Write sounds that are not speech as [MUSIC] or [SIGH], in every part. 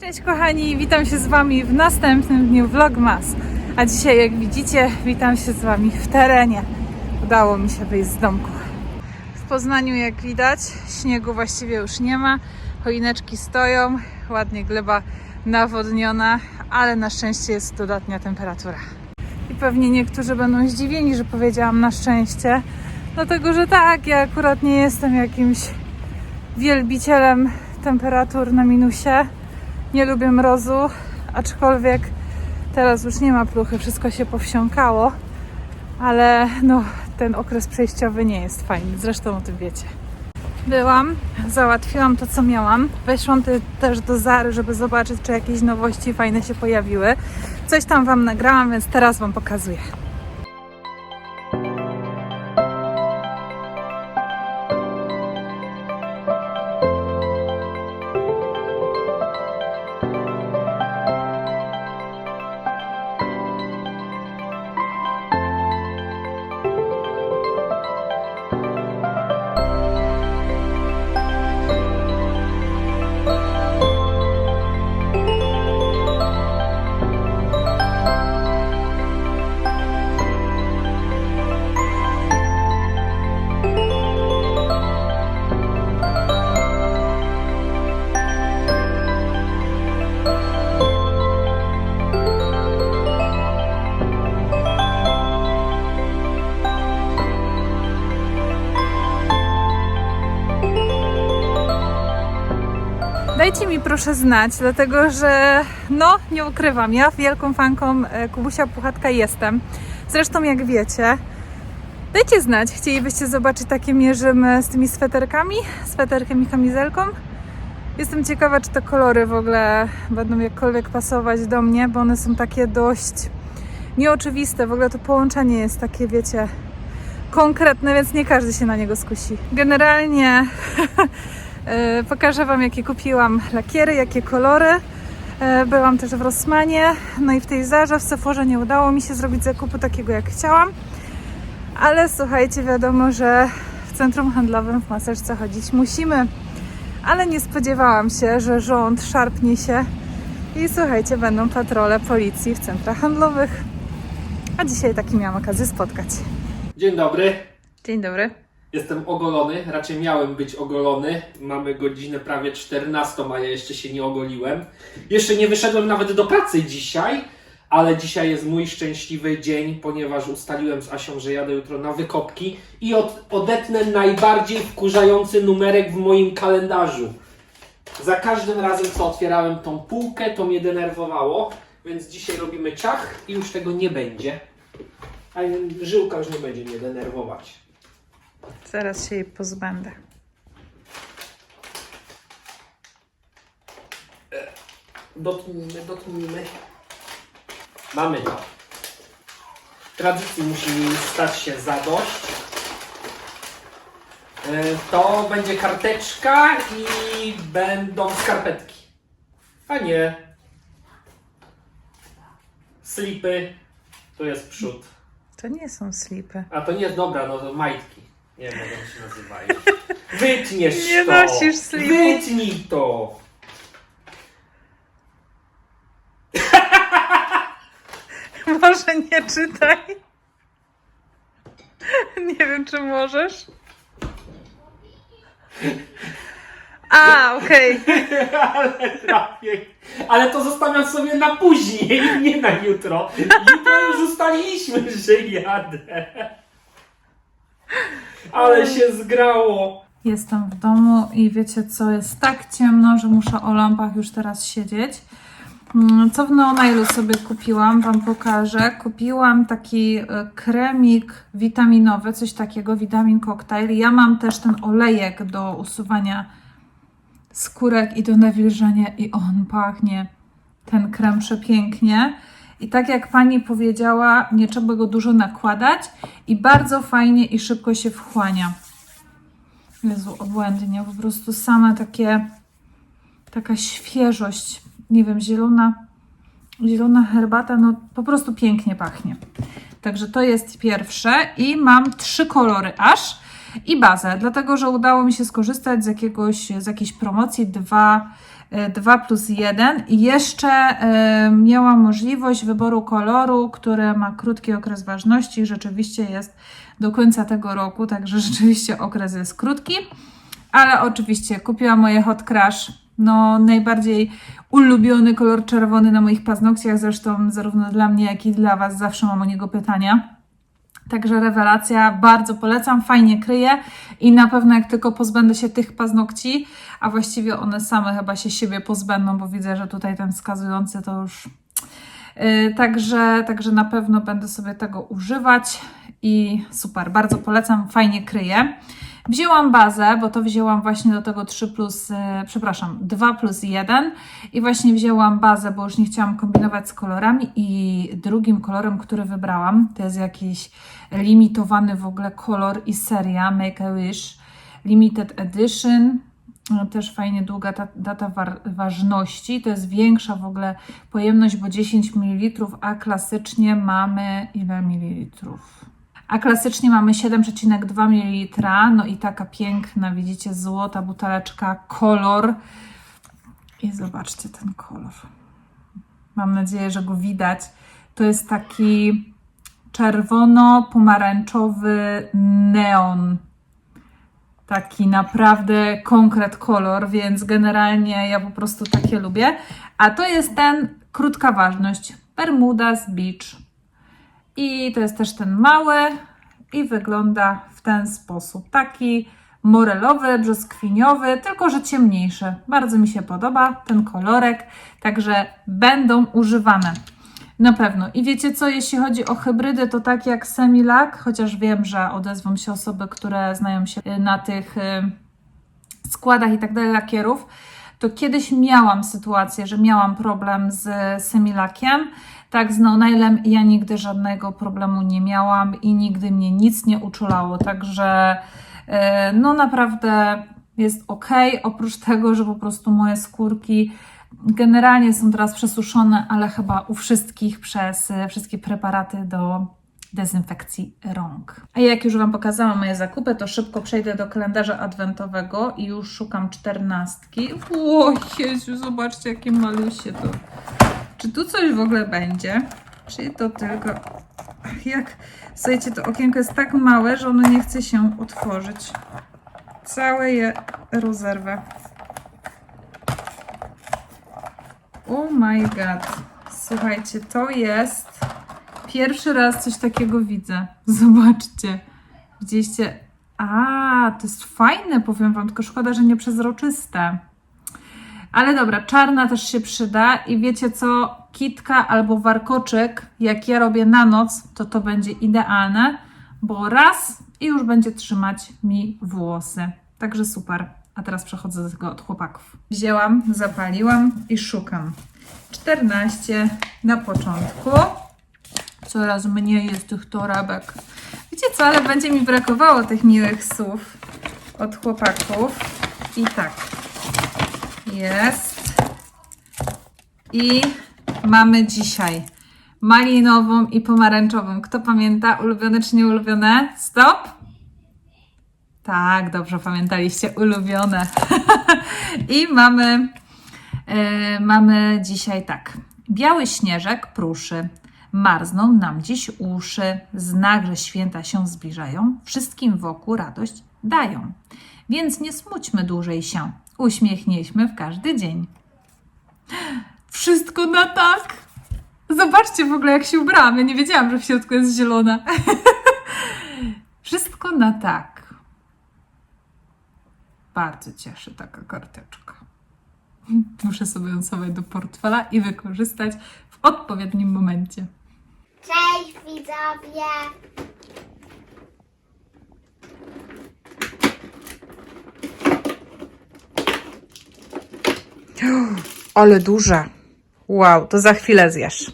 Cześć kochani, witam się z Wami w następnym dniu Vlogmas. A dzisiaj, jak widzicie, witam się z Wami w terenie. Udało mi się wyjść z domku. W Poznaniu, jak widać, śniegu właściwie już nie ma. Choineczki stoją, ładnie gleba nawodniona, ale na szczęście jest dodatnia temperatura. I pewnie niektórzy będą zdziwieni, że powiedziałam na szczęście, dlatego że tak, ja akurat nie jestem jakimś wielbicielem temperatur na minusie. Nie lubię mrozu, aczkolwiek teraz już nie ma pluchy, wszystko się powsiąkało, ale no, ten okres przejściowy nie jest fajny, zresztą o tym wiecie. Byłam, załatwiłam to, co miałam. Weszłam te- też do Zary, żeby zobaczyć, czy jakieś nowości fajne się pojawiły. Coś tam Wam nagrałam, więc teraz Wam pokazuję. Dajcie mi proszę znać, dlatego że no, nie ukrywam, ja wielką fanką e, Kubusia Puchatka jestem. Zresztą jak wiecie, dajcie znać, chcielibyście zobaczyć takie mierzymy z tymi sweterkami, sweterkiem i kamizelką. Jestem ciekawa, czy te kolory w ogóle będą jakkolwiek pasować do mnie, bo one są takie dość nieoczywiste. W ogóle to połączenie jest takie, wiecie, konkretne, więc nie każdy się na niego skusi. Generalnie [LAUGHS] Pokażę Wam, jakie kupiłam lakiery, jakie kolory. E, Byłam też w Rossmanie, no i w tej Zarze, w Sephorze nie udało mi się zrobić zakupu takiego, jak chciałam. Ale słuchajcie, wiadomo, że w centrum handlowym w maseczce chodzić musimy. Ale nie spodziewałam się, że rząd szarpnie się i słuchajcie, będą patrole policji w centrach handlowych. A dzisiaj taki miałam okazję spotkać. Dzień dobry. Dzień dobry. Jestem ogolony, raczej miałem być ogolony. Mamy godzinę prawie 14, a ja jeszcze się nie ogoliłem. Jeszcze nie wyszedłem nawet do pracy dzisiaj, ale dzisiaj jest mój szczęśliwy dzień, ponieważ ustaliłem z Asią, że jadę jutro na wykopki i od, odetnę najbardziej wkurzający numerek w moim kalendarzu. Za każdym razem, co otwierałem tą półkę, to mnie denerwowało, więc dzisiaj robimy ciach i już tego nie będzie. A żyłka już nie będzie mnie denerwować. Zaraz się jej pozbędę. Dotknijmy, dotknijmy. Mamy to. Tradycji musi stać się zadość. E, To będzie karteczka i będą skarpetki. A nie. Slipy. Tu jest przód. To nie są slipy. A to nie jest dobra, no to majtki. Nie wiem, jak się nazywają. [LAUGHS] Wytniesz Nie to. nosisz. Wytnij to. [LAUGHS] Może nie czytaj. [LAUGHS] Nie wiem, czy możesz. A, okej. Ale trafię. Ale to zostawiam sobie na później, nie na jutro. Jutro już ustaliliśmy, że jadę. Ale się zgrało. Jestem w domu i wiecie co, jest tak ciemno, że muszę o lampach już teraz siedzieć. Mm, Co w Neonailu sobie kupiłam, Wam pokażę. Kupiłam taki e, kremik witaminowy, coś takiego, witamin cocktail. Ja mam też ten olejek do usuwania skórek i do nawilżania i on pachnie, ten krem przepięknie. I tak jak Pani powiedziała, nie trzeba go dużo nakładać i bardzo fajnie i szybko się wchłania. Jezu, obłędnie, po prostu same takie, taka świeżość, nie wiem, zielona, zielona herbata, no po prostu pięknie pachnie. Także to jest pierwsze i mam trzy kolory aż i bazę, dlatego że udało mi się skorzystać z jakiegoś, z jakiejś promocji, dwa 2 plus 1 i jeszcze e, miałam możliwość wyboru koloru, który ma krótki okres ważności, rzeczywiście jest do końca tego roku, także [LAUGHS] rzeczywiście okres jest krótki, ale oczywiście kupiłam moje Hot Crush, no najbardziej ulubiony kolor czerwony na moich paznokciach, zresztą zarówno dla mnie, jak i dla Was zawsze mam o niego pytania. Także rewelacja, bardzo polecam, fajnie kryje i na pewno jak tylko pozbędę się tych paznokci, a właściwie one same chyba się siebie pozbędą, bo widzę, że tutaj ten wskazujący to już. Yy, także, także na pewno będę sobie tego używać i super, bardzo polecam, fajnie kryje. Wzięłam bazę, bo to wzięłam właśnie do tego 3 plus, yy, przepraszam, 2 plus 1 i właśnie wzięłam bazę, bo już nie chciałam kombinować z kolorami i drugim kolorem, który wybrałam, to jest jakiś limitowany w ogóle kolor i seria Make a Wish Limited Edition. No, Też fajnie długa ta, data ważności. To jest większa w ogóle pojemność, bo 10 ml, a klasycznie mamy ile mililitrów? A klasycznie mamy 7,2 ml. No i taka piękna, widzicie, złota buteleczka, kolor. I zobaczcie ten kolor. Mam nadzieję, że go widać. To jest taki czerwono-pomarańczowy neon. Taki naprawdę konkret kolor, więc generalnie ja po prostu takie lubię. A to jest ten krótka ważność Bermudas Beach. I to jest też ten mały i wygląda w ten sposób. Taki morelowy, brzoskwiniowy, tylko że ciemniejszy. Bardzo mi się podoba ten kolorek, także będą używane. Na pewno. I wiecie co, jeśli chodzi o hybrydy, to tak jak Semilak, chociaż wiem, że odezwą się osoby, które znają się na tych y, składach i tak dalej lakierów, to kiedyś miałam sytuację, że miałam problem z Semilakiem. Tak, z No Nailem ja nigdy żadnego problemu nie miałam i nigdy mnie nic nie uczulało, także y, no naprawdę jest ok. Oprócz tego, że po prostu moje skórki generalnie są teraz przesuszone, ale chyba u wszystkich przez e, wszystkie preparaty do dezynfekcji rąk. A jak już Wam pokazałam moje zakupy, to szybko przejdę do kalendarza adwentowego i już szukam czternastki. O Jezu, zobaczcie jakie malusie to. Czy tu coś w ogóle będzie? Czy to tylko... Jak... Słuchajcie, to okienko jest tak małe, że ono nie chce się otworzyć. Całe je rozerwę. Oh my god. Słuchajcie, to jest. Pierwszy raz coś takiego widzę. [LAUGHS] Zobaczcie. Widzieliście? A, to jest fajne, powiem Wam, tylko szkoda, że nie przezroczyste. Ale dobra, czarna też się przyda i wiecie co? Kitka albo warkoczyk, jak ja robię na noc, to to będzie idealne, bo raz i już będzie trzymać mi włosy. Także super. A teraz przechodzę do tego od chłopaków. Wzięłam, zapaliłam i szukam. 14 na początku. Coraz mniej jest tych torebek. Wiecie co, ale będzie mi brakowało tych miłych słów od chłopaków. I tak. Jest. I mamy dzisiaj malinową i pomarańczową. Kto pamięta? Ulubione czy nieulubione? Stop! Tak, dobrze pamiętaliście, ulubione. [LAUGHS] I mamy, e, mamy dzisiaj tak. Biały śnieżek pruszy. Marzną nam dziś uszy, znak, że święta się zbliżają, wszystkim wokół radość dają. Więc nie smućmy dłużej się, uśmiechnieśmy w każdy dzień. Wszystko na tak! Zobaczcie w ogóle, jak się ubrałam. Ja nie wiedziałam, że w środku jest zielona. [LAUGHS] Wszystko na tak. Bardzo cieszy taka karteczka. Muszę sobie ją schować do portfela i wykorzystać w odpowiednim momencie. Cześć widzowie! Ale duże. Wow, to za chwilę zjesz.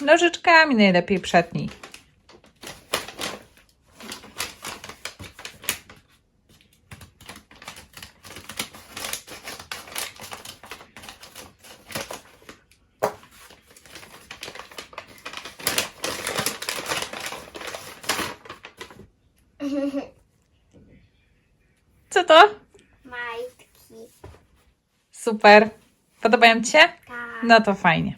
Nożyczkami najlepiej przetnij. Co to? Majtki. Super. Podobają Ci się? Tak. No to fajnie.